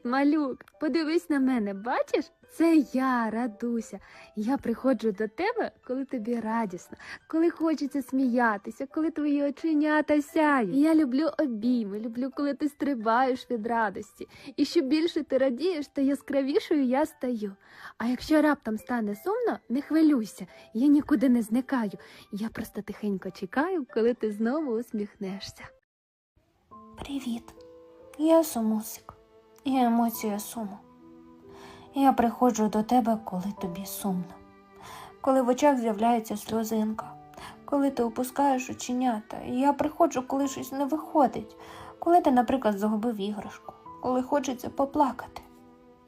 Привіт, малюк! Подивись на мене, бачиш? Це я, радуся. Я приходжу до тебе, коли тобі радісно, коли хочеться сміятися, коли твої оченята сяють. Я люблю обійми, люблю, коли ти стрибаєш від радості. І що більше ти радієш, то яскравішою я стаю. А якщо раптом стане сумно, не хвилюйся, я нікуди не зникаю. Я просто тихенько чекаю, коли ти знову усміхнешся. Привіт, я сумусик і емоція суму. Я приходжу до тебе, коли тобі сумно, коли в очах з'являється сльозинка, коли ти опускаєш оченята, я приходжу, коли щось не виходить, коли ти, наприклад, загубив іграшку, коли хочеться поплакати.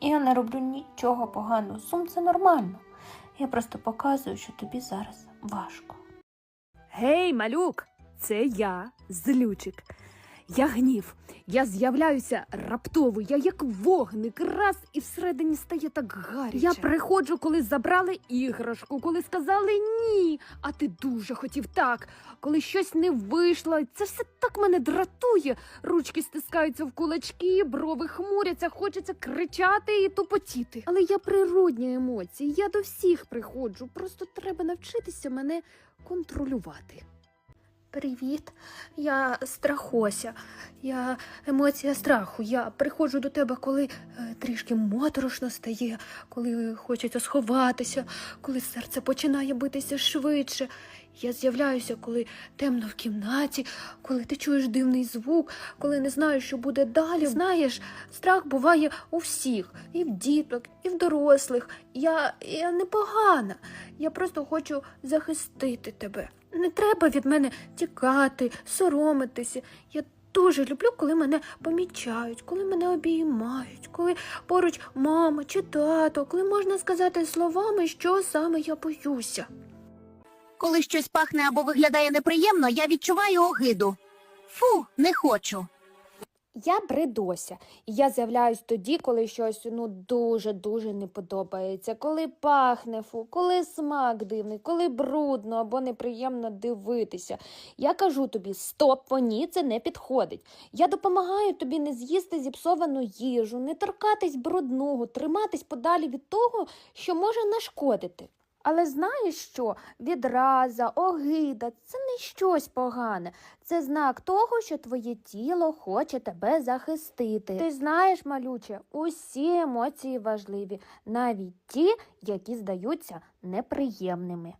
Я не роблю нічого поганого, сум це нормально. Я просто показую, що тобі зараз важко. Гей, малюк, це я, злючик. Я гнів. Я з'являюся раптово, я як вогник, раз і всередині стає так гаряче. Я приходжу, коли забрали іграшку, коли сказали ні, а ти дуже хотів так, коли щось не вийшло. Це все так мене дратує. Ручки стискаються в кулачки, брови хмуряться, хочеться кричати і тупотіти. Але я природні емоції, я до всіх приходжу. Просто треба навчитися мене контролювати. Привіт, я страхося. Я емоція страху. Я приходжу до тебе, коли е, трішки моторошно стає, коли хочеться сховатися, коли серце починає битися швидше. Я з'являюся, коли темно в кімнаті, коли ти чуєш дивний звук, коли не знаєш, що буде далі. Знаєш, страх буває у всіх, і в діток, і в дорослих. Я, я непогана. Я просто хочу захистити тебе. Не треба від мене тікати, соромитися. Я дуже люблю, коли мене помічають, коли мене обіймають, коли поруч мама чи тато, коли можна сказати словами, що саме я боюся. Коли щось пахне або виглядає неприємно, я відчуваю огиду. Фу, не хочу. Я бредося, і я з'являюсь тоді, коли щось ну дуже дуже не подобається, коли пахне фу, коли смак дивний, коли брудно або неприємно дивитися. Я кажу тобі, стоп, поні, це не підходить. Я допомагаю тобі не з'їсти зіпсовану їжу, не торкатись брудного, триматись подалі від того, що може нашкодити. Але знаєш що? Відраза, огида це не щось погане. Це знак того, що твоє тіло хоче тебе захистити. Ти знаєш, малюче, усі емоції важливі, навіть ті, які здаються неприємними.